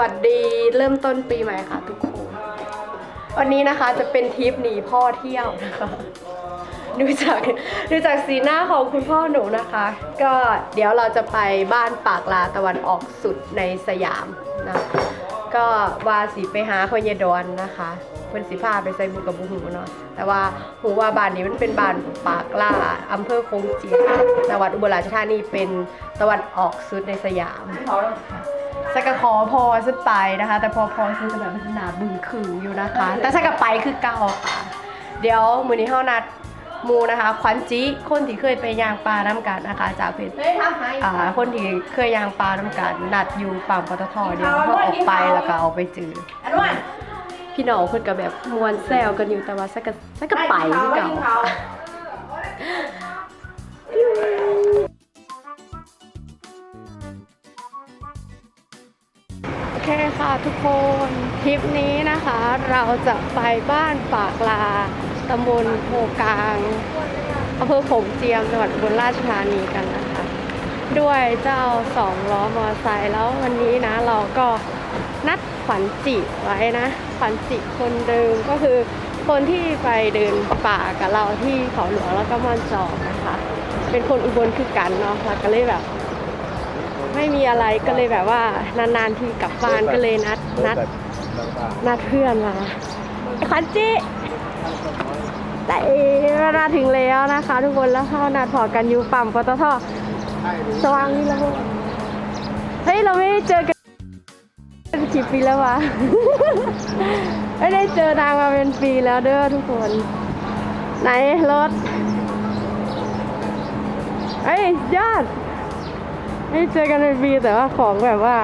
วัสดีเริ่มต้นปีใหม่ค่ะทุกคน วันนี้นะคะจะเป็นทริปหนีพ่อเที่ยวนะคะดูจากดูจากสีหน้าของคุณพ่อหนูนะคะ ก็เดี๋ยวเราจะไปบ้านปากลาตะวันออกสุดในสยามนะก็วาสีไปหาคนยดอนนะคะเพิ่นสิพาไปใส่บุกับบุหูเนาะแต่ว่าหูว่าบ้านนี้มันเป็นบ้านปากลาอำเภอคงเจียจังหวัดอุบลราชธานีเป็นตะวันออกสุดในสยาม สักกะขอพอสุดไปนะคะ แต่พอพอซึ่งจะแบบมันหนาบึงขืออยู่นะคะ แต่สักกะไปคือเก่าค่ะเดี๋ยวมือนี้เฮานัดหมูนะคะขวัญจิคนที่เคยไปยางปลาน้ำกันนะคะ จากเพจเฮ้ยทำไมอ่าคนที่เคยยางปลาน้ำกันนัดอยู่ปั๊มปตทเดี๋ยวเขาออกไปแล้วก็เอาไปจืออันนั้นพี่น้องเพิ่นก็แบบมวนแซวกันอยู่แต่ว่าสักกะสักกะไปคือเก่า ค่ะทุกคนทริปนี้นะคะ เราจะไปบ้านปากลาตำบลโพกลางอำเภอโขงเจียมจังหวัดอุบลราชธานีกันนะคะ ด้วยเจ้าสองล้อมอเตอร์ไซค์แล้ววันนี้นะ เราก็นัดขวัญจิไว้นะ ขวัญจิคนเดิมก็คือคนที่ไปเดินป่ากับเราที่เขาหลวงแล้วก็มอนจอกนะคะ เป็นคนอุบลคือกันเนาะแล้วก็เลยแบบ ไม่มีอะไรก็เลยแบบว่านานๆทีกลับบ้านก็เลยนัดนัดนัดเพื่อนมาขวัญจิแต่เวลาถึงแล้วนะคะ ทุกคนแล้วเข้านัดพอกันอยู่ปั๊มปตทสว่างนี่แล้วเฮ้ยเราไม่ได้เจอกันกี่ปีแล้ววะไม่ได้เจอนางมาเป็นปีแล้วเด้อทุกคน ไหนรถเฮ้ยยอด ไม่เจอกันเป็นปีแต่ว่าของแบบว่า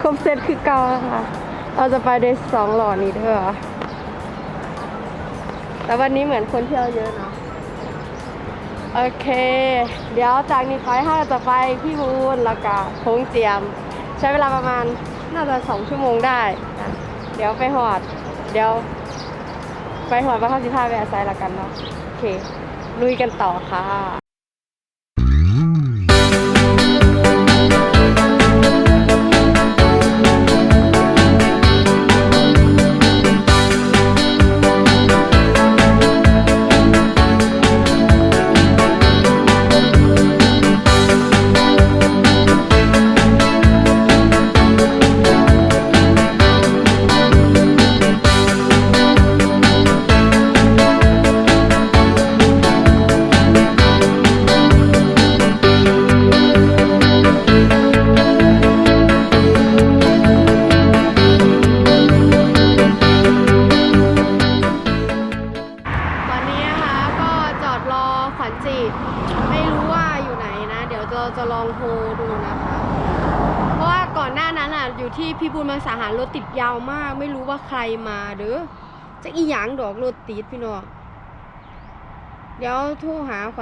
ครบเซตคือเก่าค่ะ เราจะไปได้สองหลอดนี้เด้อแต่วันนี้เหมือนคนเที่ยวเยอะเนาะโอเค เดี๋ยวจากนี้ไปถ้าจะไปพี่บูนแล้วก็โค้งเจียม ใช้เวลาประมาณน่าจะสองชั่วโมงได้นะเดี๋ยวไปหอด เดี๋ยว ไปหอดพระข้าสิบห้าแวะไซด์ละกันเนาะโอเค ลุยกันต่อค่ะ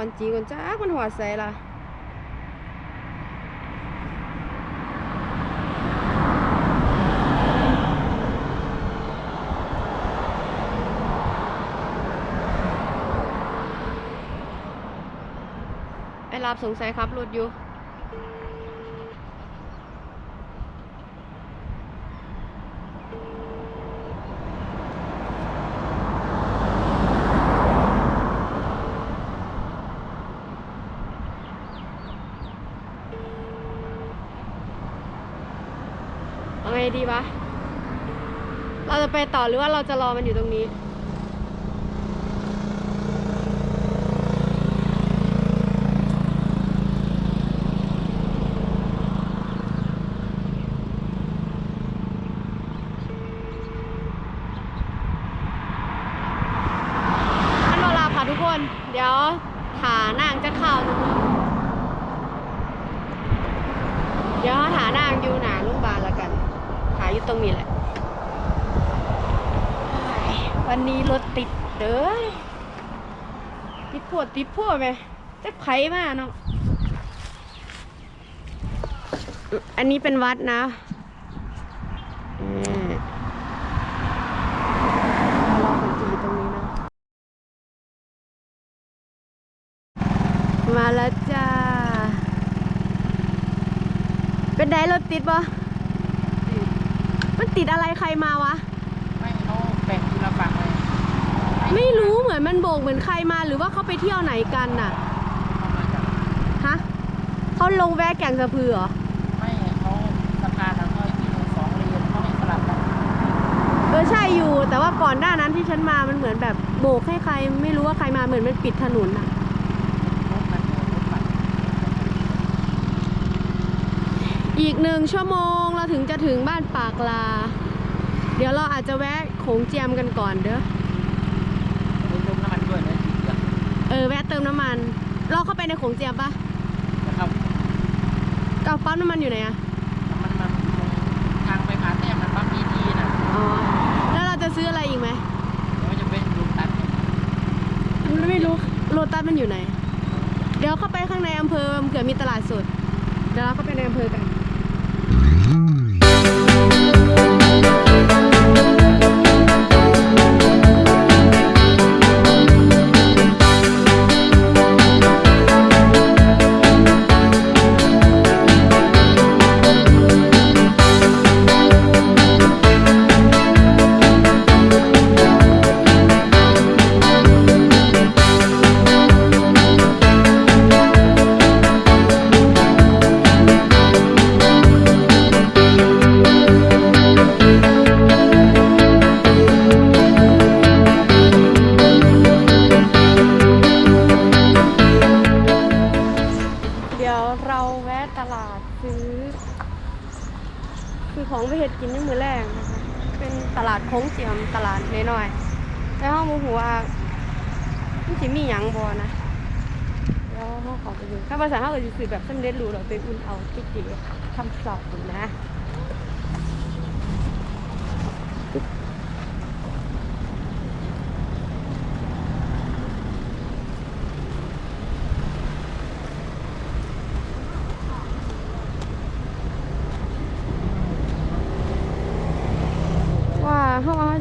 หาขวัญจีก่อนจ้ามันหัวใส่ละไอลาบสงสัยครับรถอยู่ เอาไงดีวะ เรา จะไปต่อหรือว่าเราจะรอมันอยู่ตรงนี้ท่านโนราค่ะทุกคน เดี๋ยวถานางจะเข้าทุกคนเดี๋ยวถานางอยู่หนาโรงพยาบาลแล้วกัน หาอยู่ตรงนี้แหละ วันนี้รถติดเด้อติดพวดติดพวดไหมจะไผมาเนาะอันนี้เป็นวัดนะอืมรอคนจีตรงนี้นะมาแล้วจ้า เป็นไดรถติดปะมันติดอะไรใครมาวะ ไม่เขาแบ่งทีละฝั่งเลย ไม่รู้เหมือนมันโบกเหมือนใครมาหรือว่าเขาไปเที่ยวไหนกันน่ะเขามาจากฮะเขาลงแวะแก่งสะพือเหรอไม่เขาสะพานแล้วก็อีกทีหนึ่งสองเลนเขาให้สลับกันเออใช่อยู่ แต่ว่าก่อนหน้านั้นที่ฉันมามันเหมือนแบบโบกให้ใคร ไม่รู้ว่าใครมาเหมือนมันปิดถนนน่ะรถมันรถมันอีกหนึ่งชั่วโมงเราถึงจะถึงบ้านปากลา เดี๋ยวเราอาจจะแวะโขงเจียมกันก่อนเด้อ รถยกน้ำมันด้วยนะสีเหลือง เออแวะเติมน้ำมันเราเข้าไปในโขงเจียมปะนะครับเกับปั๊มน้ำมันอยู่ไหนอะน้ำมันมันตรงทางไปผาแต้มมันปั๊มดีดีนะอ๋อแล้วเราจะซื้ออะไรอีกไหมเดี๋ยวจะเป็นลุงตัดเนี่ยไม่รู้โลตัสมันอยู่ไหน เดี๋ยวเข้าไปข้างในอำเภอเผื่อมีตลาดสดเดี๋ยวเราเข้าไปในอำเภอกัน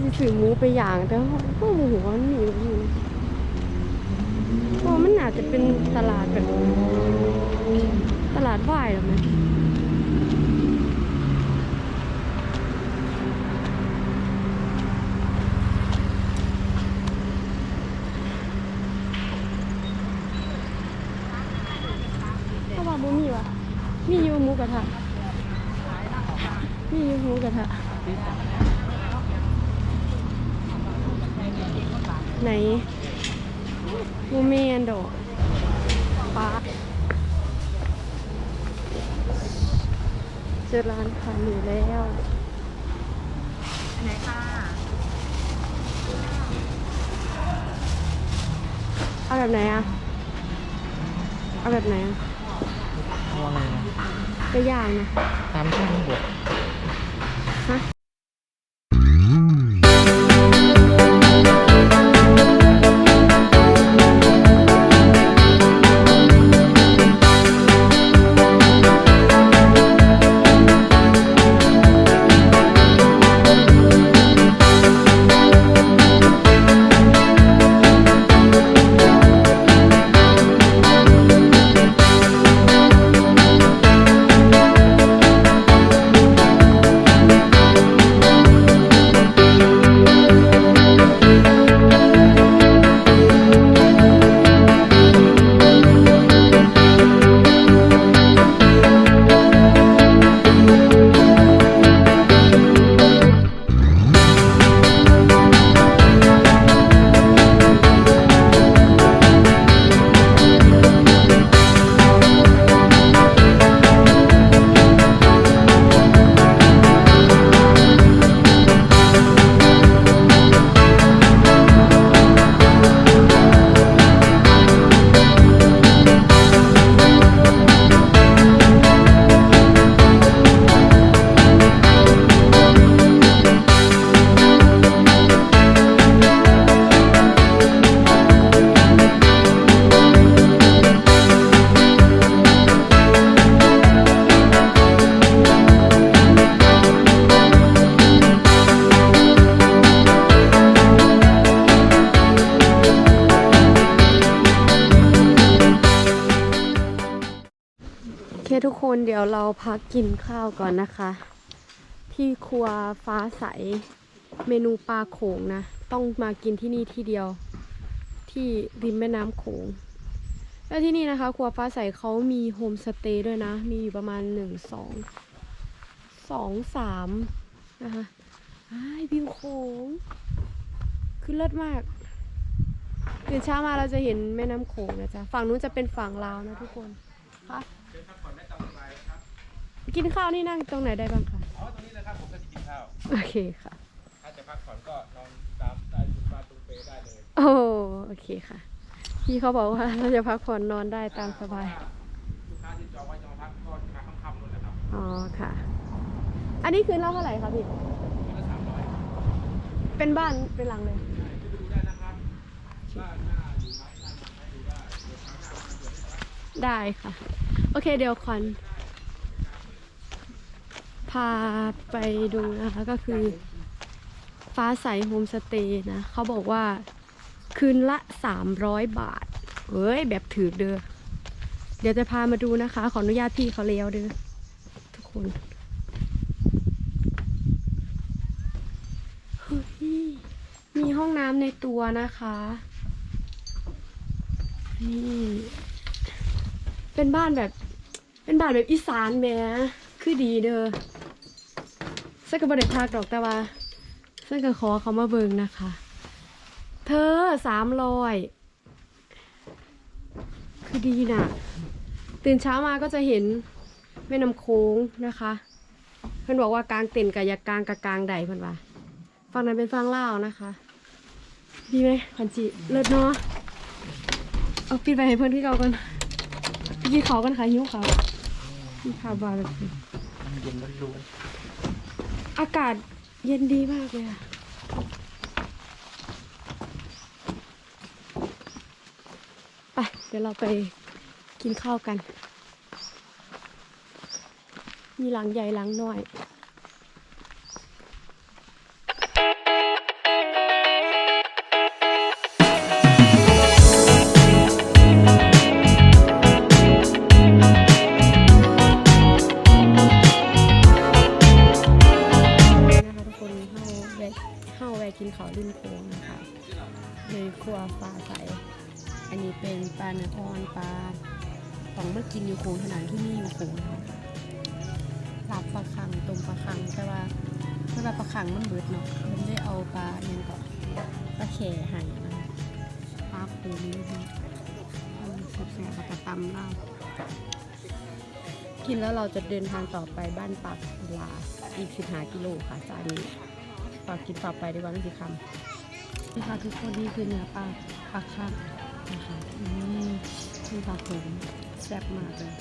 สิซื้อหมูไปอย่างแต่เขาพวกหมูหัวมันมีอยู่เพราะมันอาจจะเป็นตลาดแบบตลาดว่ายหรือไหมถ้าว่าบ่มีวะมีอยู่หมูกระทะมีอยู่หมูกระทะ ไหนโมเมนดอกป้าเจอร้านขายหมูแล้ว ไหนค่ะ เอา แบบไหนอะเอาแบบไหนอะว่าอะไรนะก็ย่างนะตามช่างบวก เคทุกคนเดี๋ยวเราพักกินข้าวก่อนนะคะ ที่ครัวฟ้าใสเมนูปลาโขงนะ ต้องมากินที่นี่ที่เดียว ที่ริมแม่น้ำโขงแล้วที่นี่นะคะ ครัวฟ้าใสเขามีโฮมสเตย์ด้วยนะ มีอยู่ประมาณหนึ่งสองสองสามนะคะอ้ายวิวโขงคือเลิศมากตื่นเช้ามาเราจะเห็นแม่น้ำโขงนะจ๊ะ ฝั่งนู้นจะเป็นฝั่งลาวนะทุกคนค่ะ กินข้าวนี่นั่งตรงไหนได้บ้างคะ อ๋อตรงนี้นะครับผมก็จะกินข้าว โอเคค่ะ ถ้าจะพักผ่อนก็นอนตามใต้ยุบาตรงเปได้เลยโอ้โอเคค่ะ พี่เขาบอกว่าเราจะพักผ่อนนอนได้ตามสบาย ลูกค้าที่จองไว้จองพักก็จะมาค่ำๆนู่นแหละครับอ๋อค่ะ อันนี้คืนละเท่าไหร่คะพี่ คืนละสามร้อยเป็นบ้านเป็นหลังเลยไปดูได้นะครับบ้านหน้าอยู่ไหมหน้าไหนดูได้เดี๋ยวครั้งหน้ามาเดี๋ยวได้ได้ค่ะ โอเคเดี๋ยวคอน พาไปดูนะคะก็คือ ฟ้าใสโฮมสเตย์นะเขาบอกว่าคืนละ 300 บาทเอ้ย แบบถือเด้อเดี๋ยวจะพามาดูนะคะ ขออนุญาตพี่เขาเลี้ยวเด้อทุกคนเฮ้ยมีห้องน้ำในตัวนะคะ นี่ เป็นบ้านแบบ เป็นบ้านแบบอีสานแม่คือดีเด้อ ซึ่งก็บริทักดอกแต่ว่าซึ่งก็ขอเขามาเบิงนะคะ เธอสามรอยคือดีน่ะตื่นเช้ามาก็จะเห็นแม่น้ำโค้งนะคะ เพื่อนบอกว่ากลางเต็นท์กับยากลางกับกลางใดเพื่อนว่าฝั่งนั้นเป็นฝั่งลาวนะคะ ดีไหมพันจิเลิศเนาะเอาปิดไปให้เพื่อนที่เรากันไปกินเขากันค่ะหิวเขาวมีข่าบาร์แบบนี้มันเย็นมันรู้ อากาศเย็นดีมากเลยอะไปเดี๋ยวเราไปกินข้าวกัน มีหลังใหญ่หลังน้อย เวลาปลาคังมันเบิดเนาะมันได้เอาปลาเนียงก่อนปลาแข่หั่นนะคะปลาโค้งนี่นะคะแซ่บๆแล้วก็ตำลาบกินแล้วเราจะเดินทางต่อไปบ้านปากลาอีก15กิโลค่ะจากนี้ฝากกินต่อไปด้วยวันที่คำนี่ค่ะทุกคนนี่คือเนื้อปลาปลาคังนะคะอืมนี่ปลาโขงแซ่บมากเลย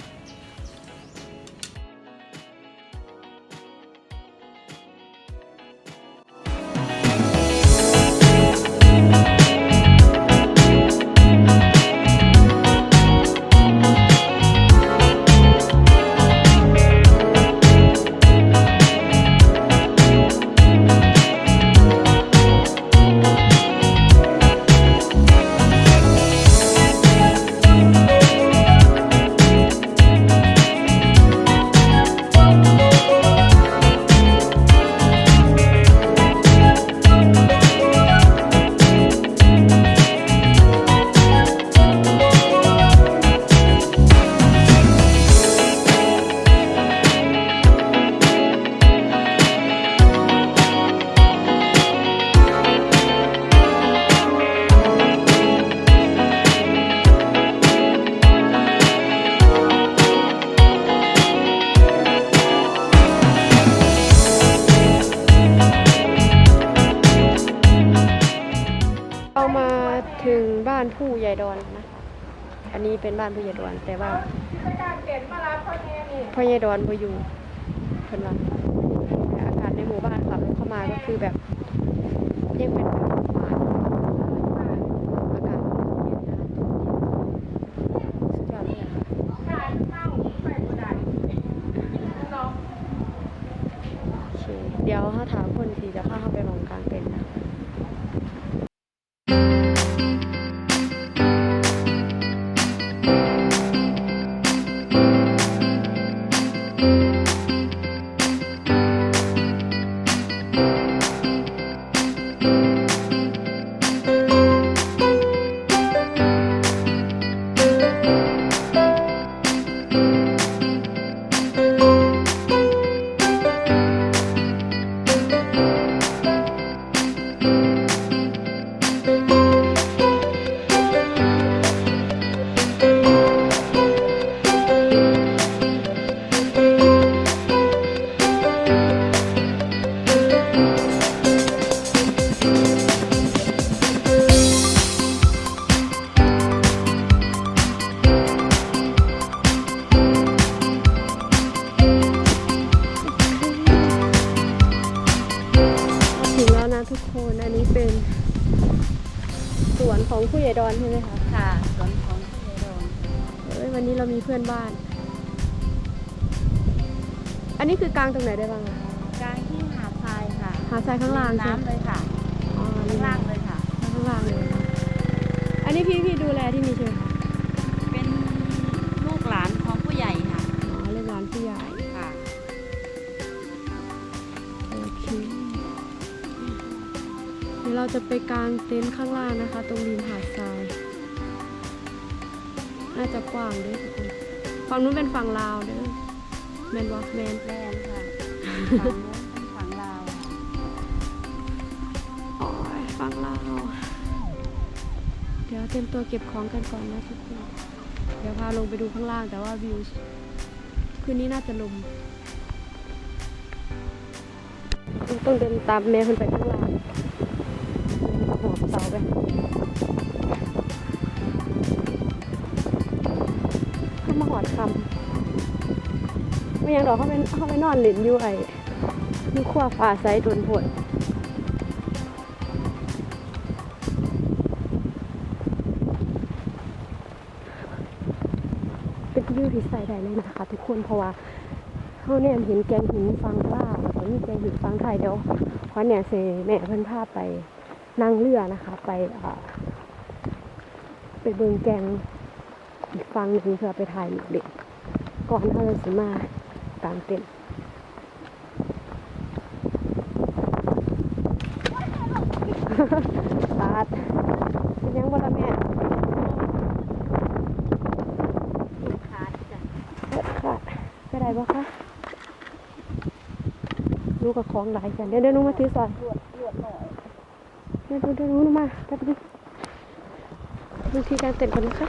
ดอนใช่ไหมคะค่ะสวนของพี่ยายโดนเอ้ยวันนี้เรามีเพื่อนบ้าน อันนี้คือกลางตรงไหนได้บ้างอะกลางที่หาดทรายค่ะหาดทรายข้างล่างใช่ไหมน้ำเลยค่ะ อ๋อข้างล่างเลยค่ะข้างล่างเลยนะอันนี้พี่พี่ดูแลที่นี่ใช่ไหม กางเต็นท์ข้างล่างนะคะ ตรงริมหาดทราย น่าจะกว้างด้วยทุกคนฝั่งนู้นเป็นฝั่งลาวเด้อแมนวอแมนแลนค่ะฝั่งนู้นเป็นฝั่งลาวค่ะโอ้ยฝั่งลาว เดี๋ยวเตรียมตัวเก็บของกันก่อนนะทุกคน เดี๋ยวพาลงไปดูข้างล่างแต่ว่าวิว คืนนี้น่าจะลมต้องเดินตามแม่ขึ้นไปข้างล่าง หอบเสาไปเข้ามาหอดคำไม่ยังดอกเขาไปเขาไปนอนหลินอยู่ไอ้นี่ขั้วฟ้าใสโดนผลเป็นวิวที่ใส่ได้เลยนะคะทุกคนเพราะว่าเขาเนี่ยเห็นแกงหินฟังล่าวแล้วก็มีแกงหินฟังไทยเดี๋ยวเพราะเนี่ยเซแม่เพิ่นพาไป นั่งเรือนะคะ ไปอ่อไปเบิงแกงอีกฟังหนึ่งเพื่อไปถ่ายเด็กก่อนเขาจะสิมากลางเต็นท์บาดเป็นยังบ่ละแม่ขาดจ้ะขาดไปได้บ่คะลูกกับของหลายกันเดี๋ยวเดี๋ยวหนูมาถือซอย เดี๋ยวเดี๋ยวหนูมาแป๊บนึงบางทีการเต้นก่อนนะคะ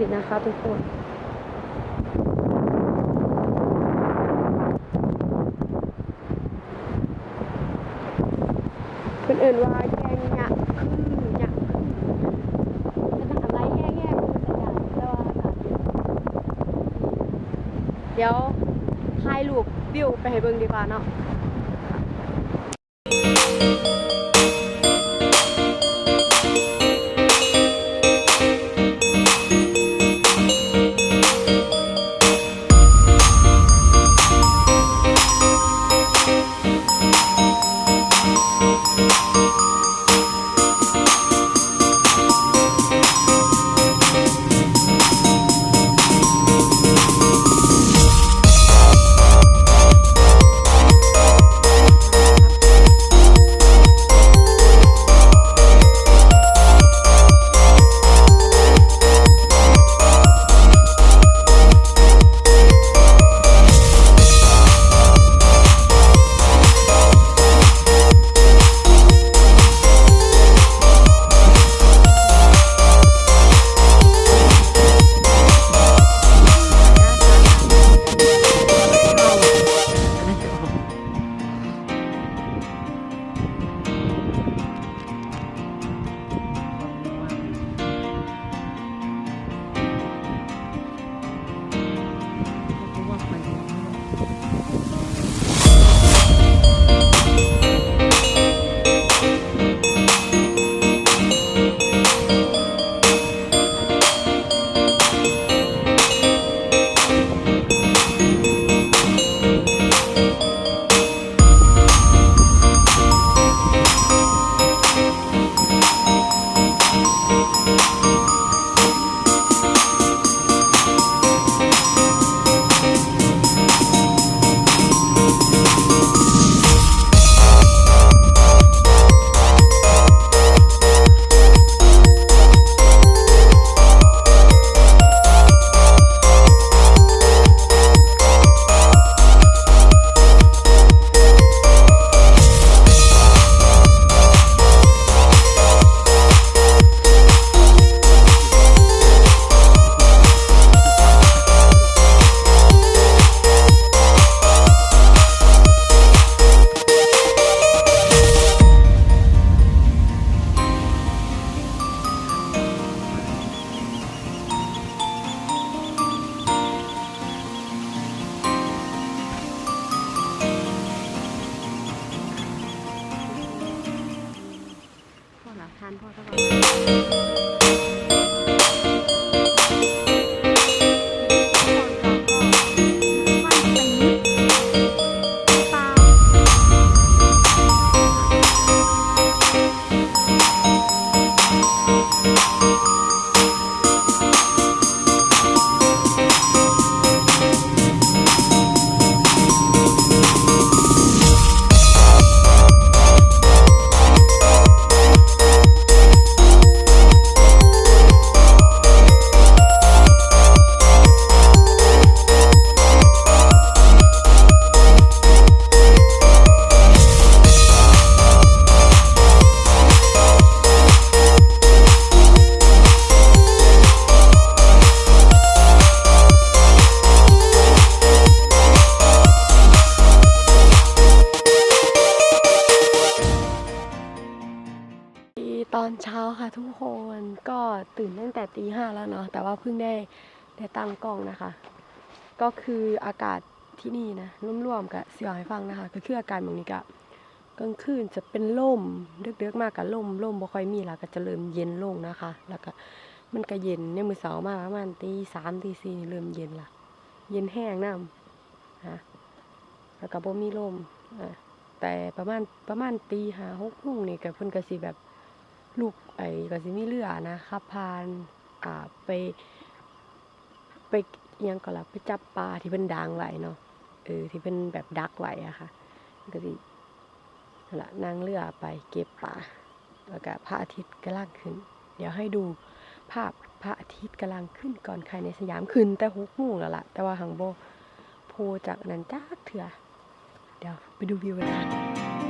สินะคะทุกคนเป็นเอื่นว่าแกงหยักขึ้นหยักขึ้นเป็นอะไรแย่ๆคือแต่หยักแต่ว่าอากาศเย็นเดี๋ยวถ่ายรูปวิวไปให้เบิ่งดีกว่าเนาะ ทานพ่อสักวัน อนเช้าค่ะทุกคนก็ตื่นตั้งแต่ตีห้าแล้วเนาะแต่ว่าเพิ่งได้ได้ตั้งกล้องนะคะ ก็คืออากาศที่นี่นะร่วมๆกับเสียให้ฟังนะคะ ก็คืออากาศแบบนี้กะกลางคืนจะเป็นลมเดือกๆมากกับลมลมบ่ค่อยมีแล้วก็จะเริ่มเย็นลงนะคะ แล้วก็มันก็เย็นในมือเสาร์มาประมาณตีสามตีสี่เริ่มเย็นละเย็นแห้งน้ำนะแล้วก็บ่มีลมอะแต่ประมาณประมาณตีห้าหกโมงนี่ก็เพิ่นก็สิแบบ ลูกไอ้ก็สิมีเรือนะขับผ่านอ่าไปไปยังก็ล่ะไปจับปลาที่เป็นดางไหวเนาะเออที่เป็นแบบดักไหวอะค่ะก็สินั่นละนั่งเรือไปเก็บปลาแล้วก็พระอาทิตย์กำลังขึ้น เดี๋ยวให้ดูภาพพระอาทิตย์กำลังขึ้นก่อนใครในสยามขึ้น แต่หกโมงแล้วล่ะ แต่ว่าหังโบโพจากนั้นจ้าเถื่อเดี๋ยวไปดูวิวกันค่ะ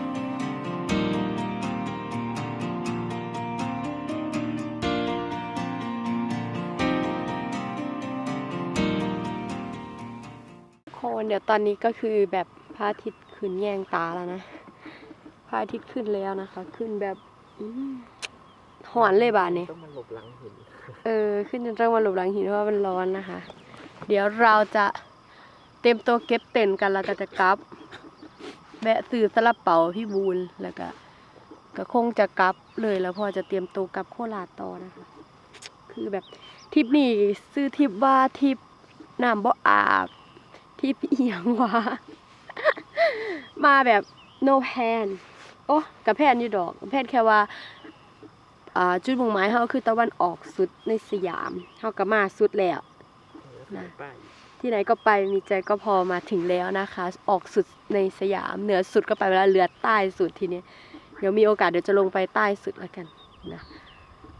นเดี๋ยวตอนนี้ก็คือแบบพระอาทิตย์ขึ้นแยงตาแล้วนะพระอาทิตย์ขึ้นแล้วนะคะ ขึ้นแบบหอนเลยบานนี้ต้องมาหลบหลังหินเออ ขึ้นจนต้องมาหลบหลังหินเพราะว่ามันร้อนนะคะ เดี๋ยวเราจะเต็มตัวเก็บเต็นกันแล้วก็จะกลับแวะซื้อสลับเป๋าพี่บูลแล้วก็ก็คงจะกลับเลยแล้วพอจะเตรียมตัวกลับโคราชต่อนะคะ คือแบบทริปนี้ซื้อทริปว่าทริปน้ำบ่อาบ ทริปเอียงวะมาแบบ no plan โอ้กับแพนอยู่ดอกแพนแค่ว่าอ่าจุดมุ่งหมายเฮาคือตะวันออกสุดในสยามเฮาก็มาสุดแล้วนะป้ายที่ไหนก็ไปมีใจก็พอมาถึงแล้วนะคะ ออกสุดในสยามเหนือสุดก็ไปเวลาเหลือใต้สุดทีนี้เดี๋ยวมีโอกาสเดี๋ยวจะลงไปใต้สุดแล้วกันนะ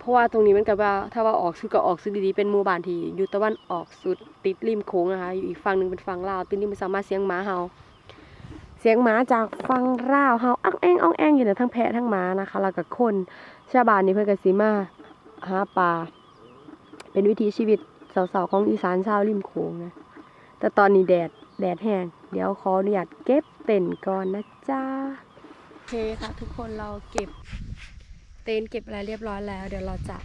เพราะว่าตรงนี้มันก็ว่าถ้าว่าออกสุดก็ออกสุดดีๆเป็นหมู่บ้านที่อยู่ตะวันออกสุดติดริมโค้งนะคะอยู่อีกฝั่งหนึ่งเป็นฝั่งลาวติดริมสามารถเสียงหมาเฮาเสียงหมาจากฝั่งลาวเฮาอักแองอ่องแองอยู่นี่ยทั้งแพะทั้งหมานะคะแล้วก็คนชาวบ้านนี่เพิ่นก็สิมาหาปลาเป็นวิถีชีวิตสาวๆของอีสานชาวริมโค้งนะแต่ตอนนี้แดดแดดแห้งเดี๋ยวขออนุญาตเก็บเต็นก่อนนะจ๊ะโอเคค่ะทุกคนเราเก็บ เต็นท์เก็บอะไรเรียบร้อยแล้ว เดี๋ยวเราจะ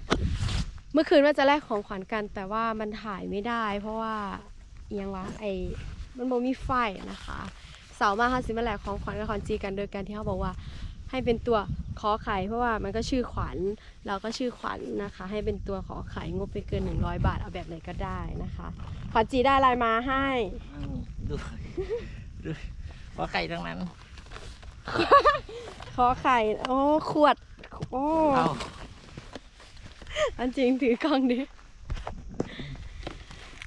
เมื่อคืนว่าจะแลกของขวัญกัน แต่ว่ามันถ่ายไม่ได้ เพราะว่าเอียงวะไอมันบ่มีไฟนะคะ เสาร์มาค่ะสิมาแลกของขวัญกับขวัญจีกันโดยการที่เขาบอกว่าให้เป็นตัวขอไข่เพราะว่ามันก็ชื่อขวัญเราก็ชื่อขวัญนะคะ ให้เป็นตัวขอไข่งบไปเกิน 100 บาทเอาแบบไหนก็ได้นะคะขวัญจีได้อะไรมาให้ดูดูว่าไก่ทั้งนั้น ขอไข่โอ้ขวด โอ้เอาอันจริงถือกล้องดิ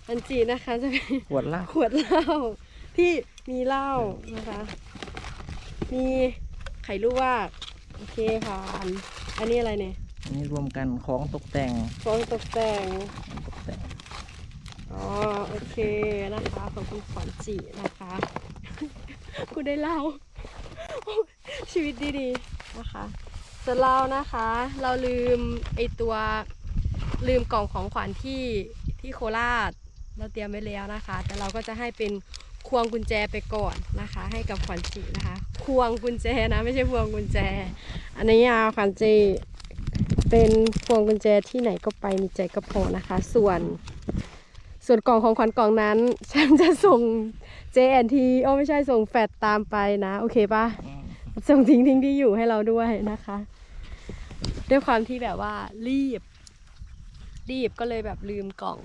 อันจริงนะคะจะเป็นขวดเหล้าขวดเหล้าที่มีเหล้านะคะ มีไข่ลวกโอเคผ่านอันนี้อะไรเนี่ยอันนี้รวมกันของตกแต่งฟองตกแต่ง ของตกแต่งอ๋อโอเคนะคะขอบคุณขวัญจีนะคะ กูได้เหล่า ชีวิตดีๆนะคะ ส่วนเรานะคะ เราลืมไอตัวลืมกล่องของขวัญที่ที่โคราช เราเตรียมไว้แล้วนะคะ แต่เราก็จะให้เป็นควงกุญแจไปก่อนนะคะ ให้กับขวัญจีนะคะ ควงกุญแจนะไม่ใช่พวงกุญแจ อันนี้อะขวัญจีเป็นพวงกุญแจที่ไหนก็ไปมีใจก็พอนะคะ ส่วน ส่วนกล่องของขวัญกล่องนั้นฉันจะส่ง JNT โอ้ไม่ใช่ส่งแฟดตามไปนะ โอเคปะอืมส่งทิ้งทิ้งที่อยู่ให้เราด้วยนะคะ ด้วยความที่แบบว่ารีบ รีบก็เลยแบบลืมกล่อง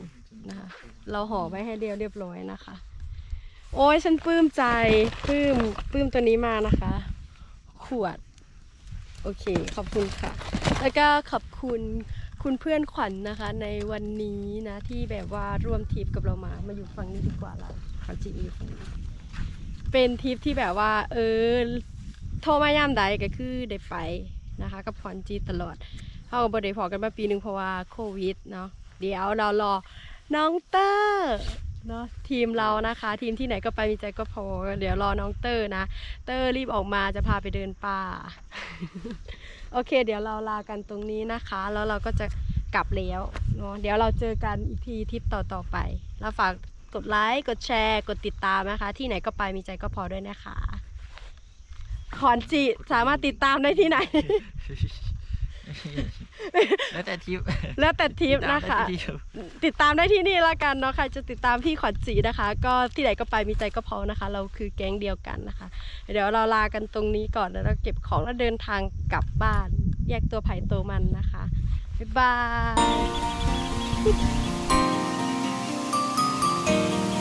นะคะ เราห่อไว้ให้เรียบเรียบร้อยนะคะ โอ้ยฉันปลื้มใจปลื้มปลื้มตัวนี้มานะคะ ขวด โอเค ขอบคุณค่ะ แล้วก็ขอบคุณคุณเพื่อนขวัญนะคะ ในวันนี้นะที่แบบว่าร่วมทริปกับเรามา มาอยู่ฝั่งนี้ดีกว่าเราขวัญจีอยู่ฝั่งนี้เป็นทริปที่แบบว่า เออ โทรมายามใดก็คือได้ไป นะคะ กับขวัญจีตลอดเขาก็บ่ได้พอกันมาปีหนึ่งเพราะว่าโควิดเนาะเดี๋ยวเรารอน้องเตอร์เนาะทีมเรานะคะ ทีมที่ไหนก็ไปมีใจก็พอ เดี๋ยวรอน้องเตอร์นะ เตอร์รีบออกมาจะพาไปเดินป่า โอเค เดี๋ยวเราลากันตรงนี้นะคะ แล้วเราก็จะกลับแล้วเนาะเดี๋ยวเราเจอกันอีกทีทริปต่อๆไป แล้วฝากกดไลค์ กดแชร์ กดติดตามนะคะ ที่ไหนก็ไปมีใจก็พอด้วยนะคะ ขอนจีสามารถติดตามได้ที่ไหน แล้วแต่ทิปแล้วแต่ทิปนะคะ ติดตามได้ที่นี่ละกันเนาะค่ะจะติดตามพี่ขอนจีนะคะ ก็ที่ไหนก็ไปมีใจก็พอนะคะ เราคือแก๊งเดียวกันนะคะ เดี๋ยวเราลากันตรงนี้ก่อนแล้วเรเก็บของแล้วเดินทางกลับบ้าน แยกตัวไผ่ตัวมันนะคะ บ๊ายบาย